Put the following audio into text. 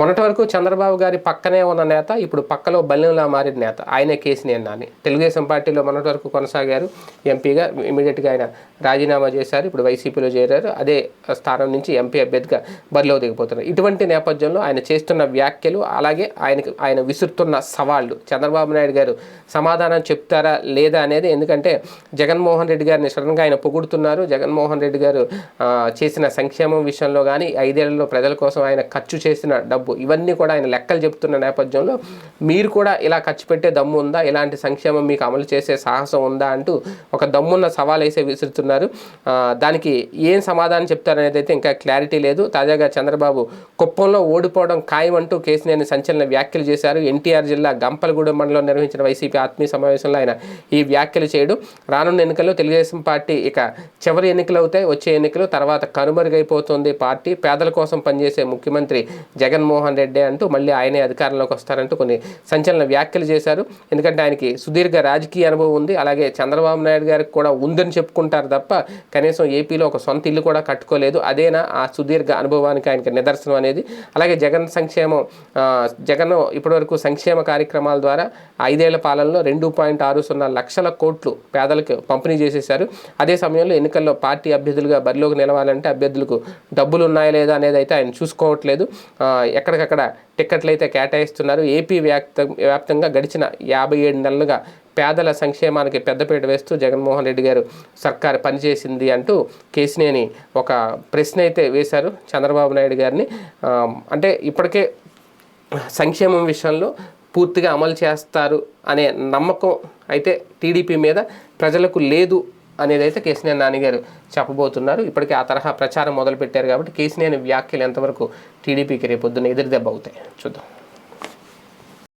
మొన్నటి వరకు చంద్రబాబు గారి పక్కనే ఉన్న నేత ఇప్పుడు పక్కలో బల్యంలా మారిన నేత. ఆయనే నేను నాని. తెలుగుదేశం పార్టీలో మొన్నటి వరకు కొనసాగారు. ఎంపీగా ఇమీడియట్గా ఆయన రాజీనామా చేశారు. ఇప్పుడు వైసీపీలో చేరారు. అదే స్థానం నుంచి ఎంపీ అభ్యర్థిగా బరిలో దిగిపోతున్నారు. ఇటువంటి నేపథ్యంలో ఆయన చేస్తున్న వ్యాఖ్యలు అలాగే ఆయనకు ఆయన విసురుతున్న సవాళ్ళు. చంద్రబాబు నాయుడు గారు సమాధానం చెప్తారా లేదా అనేది ఎందుకంటే జగన్మోహన్ రెడ్డి గారిని సడన్గా ఆయన పొగుడుతున్నారు. జగన్మోహన్ రెడ్డి గారు చేసిన సంక్షేమం విషయంలో కానీ ఐదేళ్ళలో ప్రజల కోసం ఆయన ఖర్చు చేసిన డబ్బు ఇవన్నీ కూడా ఆయన లెక్కలు చెప్తున్న నేపథ్యంలో మీరు కూడా ఇలా ఖర్చు పెట్టే దమ్ము ఉందా? ఇలాంటి సంక్షేమం మీకు అమలు చేసే సాహసం ఉందా? అంటూ ఒక దమ్మున్న సవాల్ వేసే విసురుతున్నారు. దానికి ఏం సమాధానం చెప్తారనేది అయితే ఇంకా క్లారిటీ లేదు. తాజాగా చంద్రబాబు కుప్పంలో ఓడిపోవడం ఖాయమంటూ కేసినేని సంచలన వ్యాఖ్యలు చేశారు. ఎన్టీఆర్ జిల్లా గంపలగూడెం మండలం నిర్వహించిన వైసీపీ ఆత్మీయ సమావేశంలో ఆయన ఈ వ్యాఖ్యలు చేయడం. రానున్న ఎన్నికల్లో తెలుగుదేశం పార్టీ ఇక చివరి ఎన్నికలు అవుతాయి. వచ్చే ఎన్నికలు తర్వాత కనుమరుగైపోతుంది పార్టీ. పేదల కోసం పనిచేసే ముఖ్యమంత్రి జగన్మోహన్ రెడ్డి అంటూ మళ్ళీ ఆయనే అధికారంలోకి వస్తారంటూ కొన్ని సంచలన వ్యాఖ్యలు చేశారు. ఎందుకంటే ఆయనకి సుదీర్ఘ రాజకీయ అనుభవం ఉంది. అలాగే చంద్రబాబు నాయుడు గారికి కూడా ఉందని చెప్పుకుంటారు తప్ప కనీసం ఏపీలో ఒక సొంత ఇల్లు కూడా కట్టుకోలేదు. అదేనా ఆ సుదీర్ఘ అనుభవానికి ఆయనకి నిదర్శనం అనేది. అలాగే జగన్ సంక్షేమం జగన్ ఇప్పటివరకు సంక్షేమ కార్యక్రమాల ద్వారా ఐదేళ్ళ పాలనలో రెండు పాయింట్ ఆరు సున్నా లక్షల కోట్లు పేదలకు పంపిణీ చేసేశారు. అదే సమయంలో ఎన్నికల్లో పార్టీ అభ్యర్థులుగా బరిలోకి నిలవాలంటే అభ్యర్థులకు డబ్బులు ఉన్నాయా లేదా అనేది అయితే ఆయన చూసుకోవట్లేదు. ఎక్కడ ఎక్కడికక్కడ టిక్కెట్లు అయితే కేటాయిస్తున్నారు. ఏపీ వ్యాప్త వ్యాప్తంగా గడిచిన యాభై ఏడు నెలలుగా పేదల సంక్షేమానికి పెద్దపీట వేస్తూ జగన్మోహన్ రెడ్డి గారు సర్కారు పనిచేసింది అంటూ కేసినేని ఒక ప్రశ్న అయితే వేశారు చంద్రబాబు నాయుడు గారిని. అంటే ఇప్పటికే సంక్షేమం విషయంలో పూర్తిగా అమలు చేస్తారు అనే నమ్మకం అయితే టీడీపీ మీద ప్రజలకు లేదు అనేది అయితే కేసినేని నాన్నగారు చెప్పబోతున్నారు. ఇప్పటికే ఆ తరహా ప్రచారం మొదలుపెట్టారు కాబట్టి కేసినేని వ్యాఖ్యలు ఎంతవరకు టీడీపీకి రేపొద్దున ఎదురు దెబ్బ అవుతాయి. చూద్దాం.